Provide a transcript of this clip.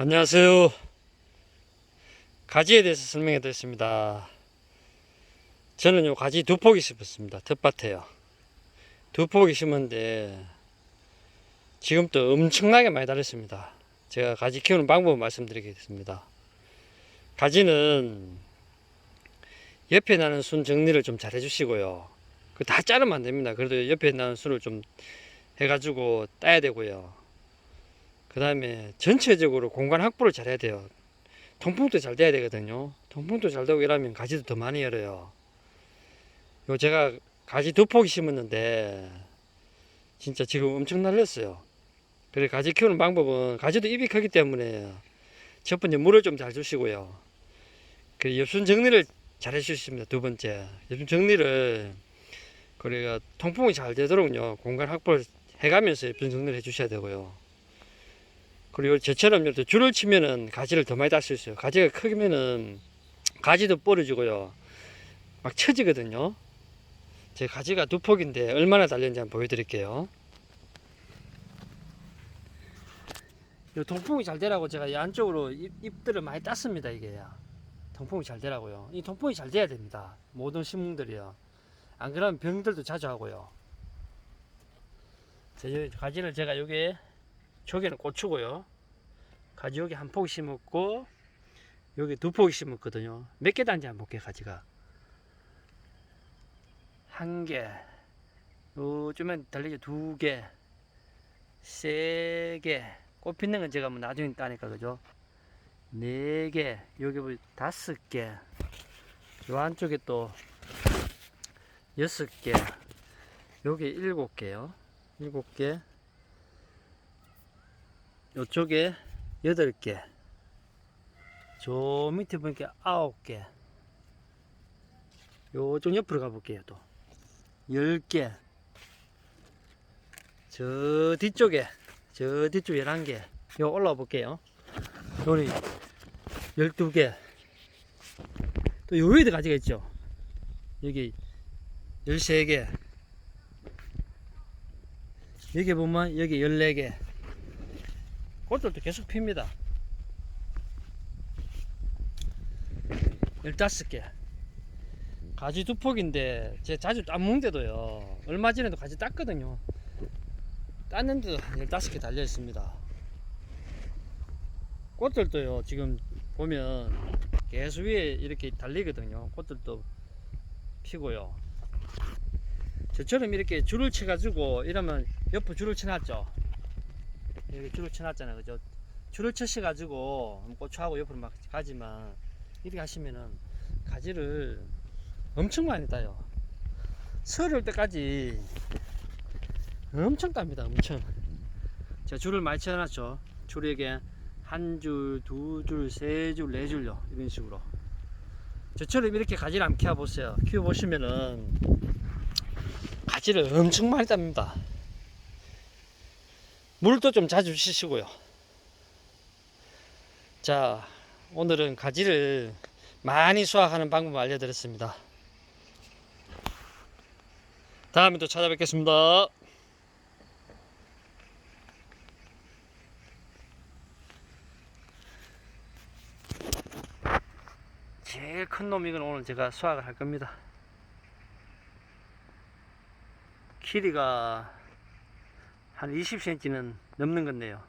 안녕하세요. 가지에 대해서 설명해 드렸습니다. 저는 요 가지 두 포기 심었습니다. 텃밭에요. 두 포기 심었는데 지금 또 엄청나게 많이 달렸습니다. 제가 가지 키우는 방법을 말씀드리겠습니다. 가지는 옆에 나는 순 정리를 좀 잘 해주시고요. 그 다 자르면 안 됩니다. 그래도 옆에 나는 순을 좀 해가지고 따야 되고요. 그 다음에 전체적으로 공간 확보를 잘 해야 돼요. 통풍도 잘 돼야 되거든요. 통풍도 잘 되고 이러면 가지도 더 많이 열어요. 요 제가 가지 두 포기 심었는데 진짜 지금 엄청 날렸어요. 그래 가지 키우는 방법은 가지도 잎이 크기 때문에 첫 번째 물을 좀 잘 주시고요. 그 엽순 정리를 잘 해주십니다. 두 번째 엽순 정리를 그래가 통풍이 잘 되도록요 공간 확보를 해가면서 엽순 정리를 해주셔야 되고요. 그리고 저처럼 이렇게 줄을 치면은 가지를 더 많이 딸 수 있어요. 가지가 크면은 가지도 부러지고요. 막 처지거든요. 제 가지가 두 폭인데 얼마나 달렸는지 한번 보여드릴게요. 이 통풍이 잘 되라고 제가 이 안쪽으로 잎, 잎들을 많이 땄습니다. 이게 통풍이 잘 되라고요. 이 통풍이 잘 돼야 됩니다. 모든 식물들이요. 안 그러면 병들도 자주 하고요. 제 가지를 제가 여기에 저기는 고추고요. 가지 여기 한 포기 심었고 여기 두 포기 심었거든요. 몇 개 단지 한번 볼게요. 가지가 한 개, 요즘엔 달리기 두 개, 세 개. 꽃 피는 건 제가 뭐 나중에 따니까 그죠? 네 개, 여기 뭐 다섯 개. 요 안쪽에 또 여섯 개, 여기 일곱 개요. 일곱 개. 요쪽에 여덟 개, 저 밑에 보니까 아홉 개, 요쪽 옆으로 가볼게요 또열 개, 저 뒤쪽에 저 뒤쪽 열한 개, 요 올라와 볼게요. 요리 열두 개, 또 요 위에도 가지가 있죠. 여기 열세 개, 여기 보면 여기 열네 개. 꽃들도 계속 핍니다. 15개. 가지 두 폭인데, 제 자주 딴먹는데도요, 얼마 전에도 가지 땄거든요. 땄는데도 한 15개 달려 있습니다. 꽃들도요, 지금 보면 계속 위에 이렇게 달리거든요. 꽃들도 피고요. 저처럼 이렇게 줄을 쳐가지고 이러면 옆에 줄을 쳐놨죠. 여기 줄을 쳐놨잖아요. 그죠? 줄을 쳐셔가지고 고추하고 옆으로 막 가지만 이렇게 하시면은 가지를 엄청 많이 따요. 서울 때까지 엄청 땁니다. 엄청. 제가 줄을 많이 쳐놨죠. 줄에게 한 줄, 두 줄, 세 줄, 네 줄요. 이런 식으로. 저처럼 이렇게 가지를 한번 키워보세요. 키워보시면은 가지를 엄청 많이 땁니다. 물도 좀 자주 주시고요. 자, 오늘은 가지를 많이 수확하는 방법을 알려드렸습니다. 다음에 또 찾아뵙겠습니다. 제일 큰 놈이건 오늘 제가 수확을 할 겁니다. 길이가 한 20cm는 넘는 건데요.